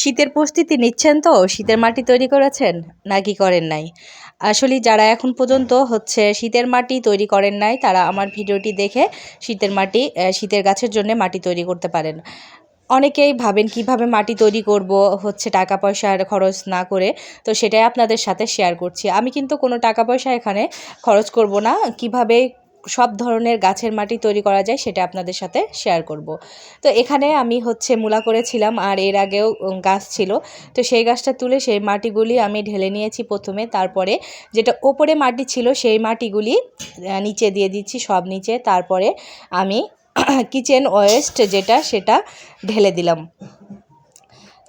শীতের প্রস্তুতি নিচ্ছেন তো? শীতের মাটি তৈরি করেছেন? নাকি করেন নাই? আসলে যারা এখন পর্যন্ত হচ্ছে শীতের মাটি তৈরি করেন নাই, তারা আমার ভিডিওটি দেখে শীতের মাটি শীতের গাছের জন্য মাটি তৈরি করতে পারেন। অনেকেই ভাবেন কীভাবে মাটি তৈরি করব, হচ্ছে টাকা পয়সার খরচ না করে, তো সেটাই আপনাদের সাথে শেয়ার করছি। আমি কিন্তু কোনো টাকা পয়সা এখানে খরচ করব না। কীভাবে সব ধরনের গাছের মাটি তৈরি করা যায় সেটা আপনাদের সাথে শেয়ার করব। তো এখানে আমি হচ্ছে মূলা করেছিলাম আর এর আগেও গাছ ছিল। তো সেই গাছটা তুলে সেই মাটিগুলি আমি ঢেলে নিয়েছি প্রথমে। তারপরে যেটা ওপরে মাটি ছিল সেই মাটিগুলি নিচে দিয়ে দিচ্ছি সব নিচে। তারপরে আমি কিচেন ওয়েস্ট যেটা সেটা ঢেলে দিলাম।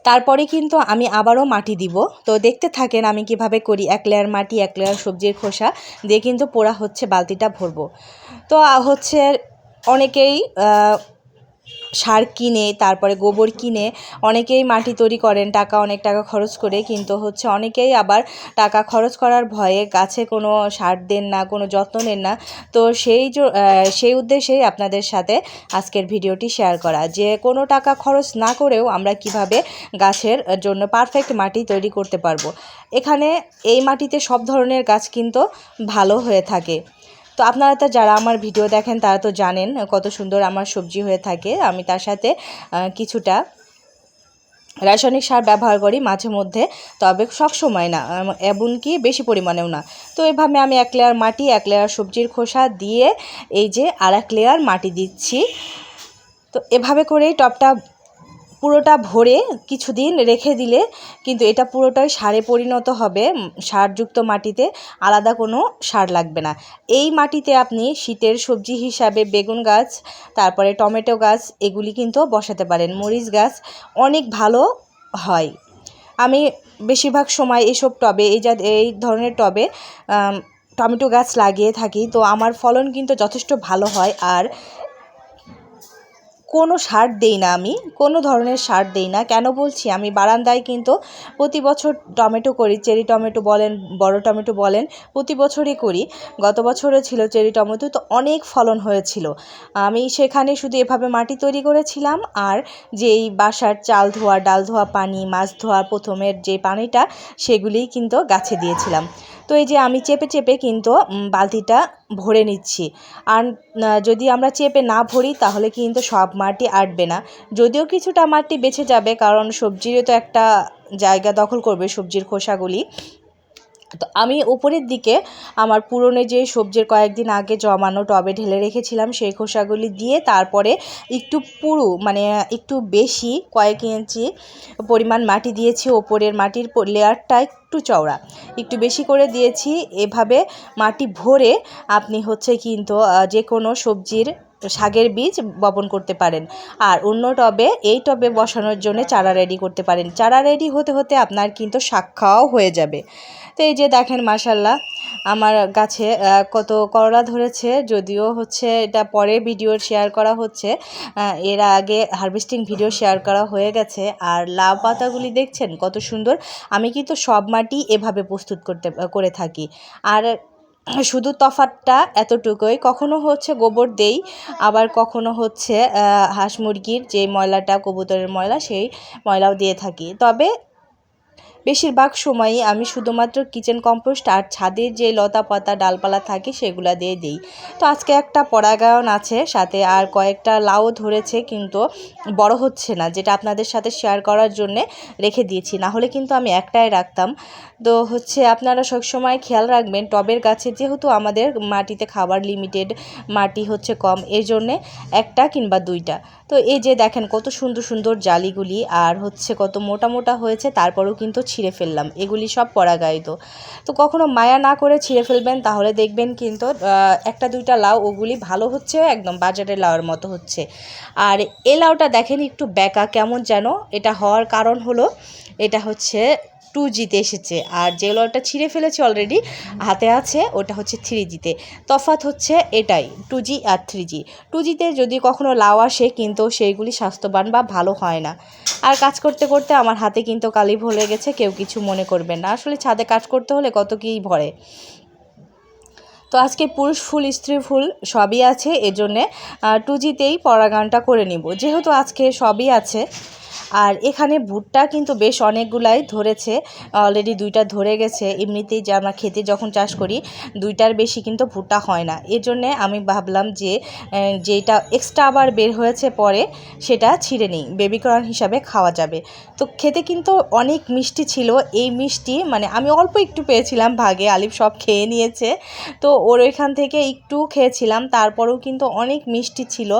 তারপরে কিন্তু আমি আবারও মাটি দিব। তো দেখতে থাকেন আমি কীভাবে করি, এক লেয়ার মাটি, এক লেয়ার সবজির খোসা দিয়ে কিন্তু পোড়া হচ্ছে, বালতিটা ভরবো। তো হচ্ছে অনেকেই সার কিনে, তারপরে গোবর কিনে অনেকেই মাটি তৈরি করেন, টাকা, অনেক টাকা খরচ করে। কিন্তু হচ্ছে অনেকেই আবার টাকা খরচ করার ভয়ে গাছে কোনো সার দেন না, কোনো যত্ন নেন না। তো সেই সেই উদ্দেশ্যেই আপনাদের সাথে আজকের ভিডিওটি শেয়ার করা। যে কোনো টাকা খরচ না করেও আমরা কীভাবে গাছের জন্য পারফেক্ট মাটি তৈরি করতে পারব? এখানে এই মাটিতে সব ধরনের গাছ কিন্তু ভালো হয়ে থাকে। তো আপনারা তো যারা আমার ভিডিও দেখেন, তারা তো জানেন কত সুন্দর আমার সবজি হয়ে থাকে। আমি তার সাথে কিছুটা রাসায়নিক সার ব্যবহার করি মাঝে মধ্যে, তবে সব সময় না এমনকি বেশি পরিমাণেও না। তো এভাবে আমি এক লেয়ার মাটি, এক লেয়ার সবজির খোসা দিয়ে এই যে আর এক লেয়ার মাটি দিচ্ছি। তো এভাবে করেই টপটা পুরোটা ভরে কিছুদিন রেখে দিলে কিন্তু এটা পুরোটাই সারে পরিণত হবে সারযুক্ত মাটিতে আলাদা কোনো সার লাগবে না। এই মাটিতে আপনি শীতের সবজি হিসাবে বেগুন গাছ, তারপরে টমেটো গাছ এগুলি কিন্তু বসাতে পারেন, মরিচ গাছ অনেক ভালো হয়। আমি বেশিরভাগ সময় এসব টবে, এই যা এই ধরনের টবে টমেটো গাছ লাগিয়ে থাকি, তো আমার ফলন কিন্তু যথেষ্ট ভালো হয় আর কোনো সার দেই না আমি, কোনো ধরনের সার দেই না। কেন বলছি? আমি বারান্দায় কিন্তু প্রতি বছর টমেটো করি, চেরি টমেটো বলেন, বড় টমেটো বলেন, প্রতি বছরই করি। গত বছরও ছিল চেরি টমেটো, তো অনেক ফলন হয়েছিল। আমি সেখানে শুধু এভাবে মাটি তৈরি করেছিলাম আর যেই বাসার চাল ধোয়া, ডাল ধোয়া, পানি, মাছ ধোয়া প্রথমের যে পানিটা, সেগুলিই কিন্তু গাছে দিয়েছিলাম। তো এই যে আমি চেপে চেপে কিন্তু বালতিটা ভরে নিচ্ছি। আর যদি আমরা চেপে না ভরি, তাহলে কিন্তু সব মাটি আটবে না। যদিও কিছুটা মাটি বেঁচে যাবে, কারণ সবজিরও তো একটা জায়গা দখল করবে সবজির খোসাগুলি। তো আমি উপরের দিকে আমার পুরনো যে সবজির কয়েকদিন আগে জমানো টবে ঢেলে রেখেছিলাম, সেই খোসাগুলি দিয়ে তারপরে একটু পুরু মানে একটু বেশি, কয়েক ইঞ্চি পরিমাণ মাটি দিয়েছি। ওপরের মাটির লেয়ারটা একটু চওড়া, একটু বেশি করে দিয়েছি। এভাবে মাটি ভরে আপনি হচ্ছে কিন্তু যে কোনো সবজির শাকের বীজ বপন করতে পারেন। আর অন্য টবে, এই টবে বসানোর জন্য চারা রেডি করতে পারেন। চারা রেডি হতে হতে আপনার কিন্তু শাক খাওয়াও হয়ে যাবে। তো এই যে দেখেন মাসাল্লাহ আমার গাছে কত করলা ধরেছে। যদিও হচ্ছে এটা পরে ভিডিও শেয়ার করা হচ্ছে। এর আগে হারভেস্টিং ভিডিও শেয়ার করা হয়ে গেছে। আর লাউ পাতাগুলি দেখছেন কত সুন্দর? আমি কিন্তু সব মাটি এভাবে প্রস্তুত করতে, করে থাকি। আর শুধু তফাতটা এতটুকুই। কখনো হচ্ছে গোবর দেই, আবার কখনো হচ্ছে হাঁস মুরগির যে ময়লাটা, কবুতরের ময়লা, সেই ময়লাও দিয়ে থাকি। তবে বেশিরভাগ সময়ই আমি শুধুমাত্র কিচেন কম্পোস্ট আর ছাদের যে লতা পাতা ডালপালা থাকে সেগুলা দিয়ে দিই। তো আজকে একটা পরাগায়ন আছে, সাথে আর কয়েকটা লাউ ধরেছে, কিন্তু বড় হচ্ছে না, যেটা আপনাদের সাথে শেয়ার করার জন্যে রেখে দিয়েছি। না হলে কিন্তু আমি একটাই রাখতাম। তো হচ্ছে আপনারা সবসময় খেয়াল রাখবেন, টবের গাছে যেহেতু আমাদের মাটিতে খাবার লিমিটেড মাটি হচ্ছে কম এই জন্যে একটা কিংবা দুইটা। তো এই যে দেখেন কত সুন্দর সুন্দর জালিগুলি, আর হচ্ছে কত মোটা মোটা হয়েছে, তারপরেও কিন্তু ছিঁড়ে ফেললাম। এগুলি সব পরাগায়িত। তো কখনো মায়া না করে ছিঁড়ে ফেলবেন, তাহলে দেখবেন কিন্তু একটা দুইটা লাউ ওগুলি ভালো হচ্ছে একদম বাজারের লাউয়ের মতো হচ্ছে। আর এ লাউটা দেখেন একটু ব্যাকা কেমন যেন। এটা হওয়ার কারণ হলো, এটা হচ্ছে টু জিতে এসেছে। আর যে লাউটা ছিঁড়ে ফেলেছে অলরেডি হাতে আছে, ওটা হচ্ছে থ্রি জিতে তফাৎ হচ্ছে এটাই টু জি আর থ্রি জি টু জিতে যদি কখনো লাউ আসে, কিন্তু সেইগুলি স্বাস্থ্যবান বা ভালো হয় না। আর কাজ করতে করতে আমার হাতে কিন্তু কালি ভরে গেছে, কেউ কিছু মনে করবেন না। আসলে ছাদে কাজ করতে হলে কত কী ভরে। তো আজকে পুরুষ ফুল, স্ত্রী ফুল সবই আছে, এজন্যে টু জিতেই পরাগানটা করে নিব। যেহেতু আজকে সবই আছে আর এখানে ভুট্টা কিন্তু বেশ অনেকগুলাই ধরেছে অলরেডি দুইটা ধরে গেছে। এমনিতেই যে আমরা খেতে যখন চাষ করি, দুইটার বেশি কিন্তু ভুট্টা হয় না। এর জন্যে আমি ভাবলাম যে যেটা এক্সট্রা আবার বের হয়েছে পরে, সেটা ছিঁড়ে নিই। বেবিকরণ হিসাবে খাওয়া যাবে। তো খেতে কিন্তু অনেক মিষ্টি ছিল। এই মিষ্টি মানে আমি অল্প একটু পেয়েছিলাম ভাগে, আলিফ সব খেয়ে নিয়েছে। তো ওর ওইখান থেকে একটু খেয়েছিলাম। তারপরেও কিন্তু অনেক মিষ্টি ছিল।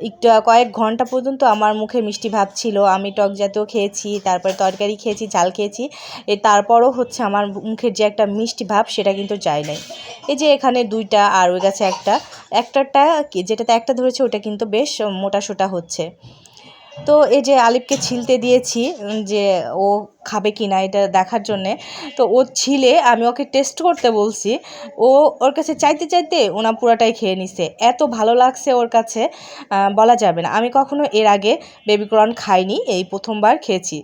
একটু কয়েক ঘণ্টা পর্যন্ত আমার মুখে মিষ্টি ভাব ছিল। আমি টক জাতীয় খেয়েছি, তারপরে তরকারি খেয়েছি, ঝাল খেয়েছি। এ তারপরও হচ্ছে আমার মুখের যে একটা মিষ্টি ভাব, সেটা কিন্তু যায় নাই। এই যে এখানে দুইটা আর ওই গাছে একটা একটাটা যেটাতে একটা ধরেছে, ওটা কিন্তু বেশ মোটা সোটা হচ্ছে। তো এই যে আলিফকে ছিলতে দিয়েছি যে ও খাবে কি না এটা দেখার জন্যে, তো ও ছিলে, আমি ওকে টেস্ট করতে বলছি। ও ওর কাছে চাইতে চাইতে ওনা পুরাটাই খেয়ে নিছে। এত ভালো লাগছে ওর কাছে বলা যাবে না। আমি কখনো এর আগে বেবিকর্ন খাইনি, এই প্রথমবার খেয়েছি।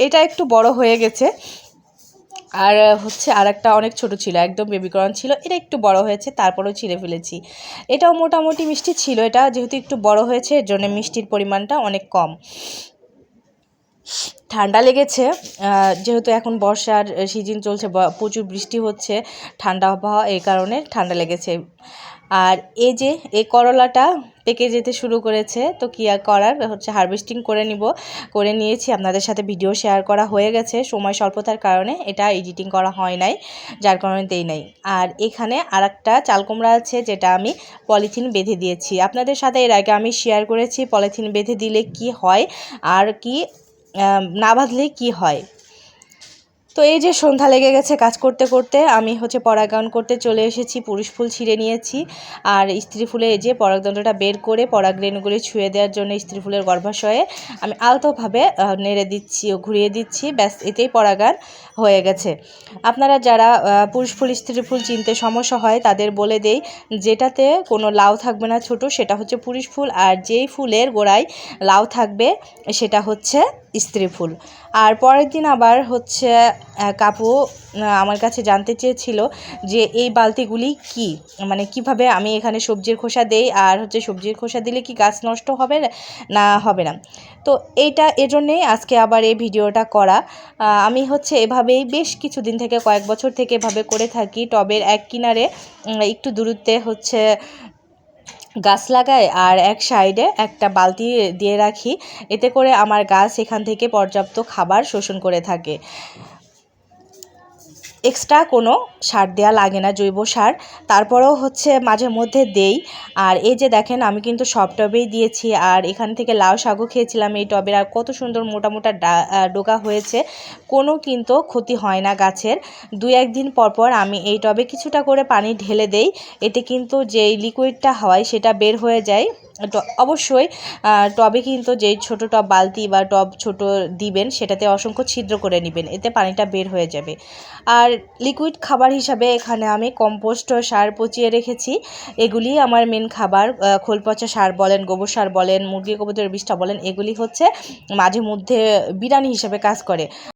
এটা একটু বড় হয়ে গেছে। আর হচ্ছে আর একটা অনেক ছোট ছিল, একদম বেবিকরণ ছিল। এটা একটু বড় হয়েছে, তারপরেও ছিঁড়ে ফেলেছি। এটাও মোটামুটি মিষ্টি ছিল, এটা যেহেতু একটু বড় হয়েছে, এর জন্য মিষ্টির পরিমাণটা অনেক কম। ঠান্ডা লেগেছে যেহেতু এখন বর্ষার সিজন চলছে প্রচুর বৃষ্টি হচ্ছে, ঠান্ডা আবহাওয়া এই কারণে ঠান্ডা লেগেছে। আর এই যে, এই করলাটা পেকে যেতে শুরু করেছে, তো কী আর করার? হচ্ছে হারভেস্টিং করে নিব। করে নিয়েছি, আপনাদের সাথে ভিডিও শেয়ার করা হয়ে গেছে, সময় স্বল্পতার কারণে এটা এডিটিং করা হয় নাই, যার কারণে দেই নাই। আর এখানে আর একটা চাল কুমড়া আছে, যেটা আমি পলিথিন বেঁধে দিয়েছি। আপনাদের সাথে এর আগে আমি শেয়ার করেছি, পলিথিন বেঁধে দিলে কি হয়, আর কি না বাঁধলে কি হয়। তো এই যে সন্ধ্যা লেগে গেছে কাজ করতে করতে, আমি হচ্ছে পরাগায়ন করতে চলে এসেছি, পুরুষ ফুল ছিঁড়ে নিয়েছি। আর স্ত্রী ফুলে এই যে পরাগদণ্ডটা বের করে পরাগরেণুগুলি ছুঁয়ে দেওয়ার জন্য স্ত্রী ফুলের গর্ভাশয়ে আমি আলতোভাবে নেড়ে দিচ্ছি ও ঘুরিয়ে দিচ্ছি। ব্যাস, এতেই পরাগায়ন হয়ে গেছে। আপনারা যারা পুরুষ ফুল, স্ত্রী ফুল চিনতে সমস্যা হয়, তাদের বলে দেই, যেটাতে কোনো লাউ থাকবে না ছোট, সেটা হচ্ছে পুরুষ ফুল। আর যেই ফুলের গোড়ায় লাউ থাকবে, সেটা হচ্ছে স্ত্রী ফুল। আর পরের দিন আবার হচ্ছে কাপু আমার কাছে জানতে চেয়েছিল যে এই বালতিগুলি কি? মানে কীভাবে আমি এখানে সবজির খোসা দেই? আর হচ্ছে সবজির খোসা দিলে কি গাছ নষ্ট হবে না হবে না? তো এইটা, এজন্যেই আজকে আবার এই ভিডিওটা করা। আমি হচ্ছে এভাবেই বেশ কিছুদিন থেকে, কয়েক বছর থেকে এভাবে করে থাকি। টবের এক কিনারে একটু দূরত্বে হচ্ছে গাছ লাগাই আর এক সাইডে একটা বালতি দিয়ে রাখি। এতে করে আমার গাছ এখান থেকে পর্যাপ্ত খাবার শোষণ করে থাকে। এক্সট্রা কোনো সার দেওয়া লাগে না, জৈব সার। তারপরেও হচ্ছে মাঝে মধ্যে দেই। আর এই যে দেখেন, আমি কিন্তু সব টবেই দিয়েছি। আর এখান থেকে লাউ শাকও খেয়েছিলাম এই টবের। আর কত সুন্দর মোটা মোটা ডোকা হয়েছে। কোনো কিন্তু ক্ষতি হয় না গাছের। দুই একদিন পর পর আমি এই টবে কিছুটা করে পানি ঢেলে দেই। এতে কিন্তু যেই লিকুইডটা হয় সেটা বের হয়ে যায়। অবশ্যই টবে কিন্তু যেই ছোট টব বালতি বা টব ছোট দিবেন, সেটাতে অসংখ্য ছিদ্র করে নেবেন। এতে পানিটা বের হয়ে যাবে। আর লিকুইড খাবার হিসাবে এখানে আমি কম্পোস্ট সার পচিয়ে রেখেছি। এগুলি আমার মেন খাবার খোলপচা খোল পচা সার বলেন, গোবর সার বলেন, মুরগি কবুতরের বিষটা বলেন, এগুলি হচ্ছে মাঝে মধ্যে বিরানি হিসাবে কাজ করে।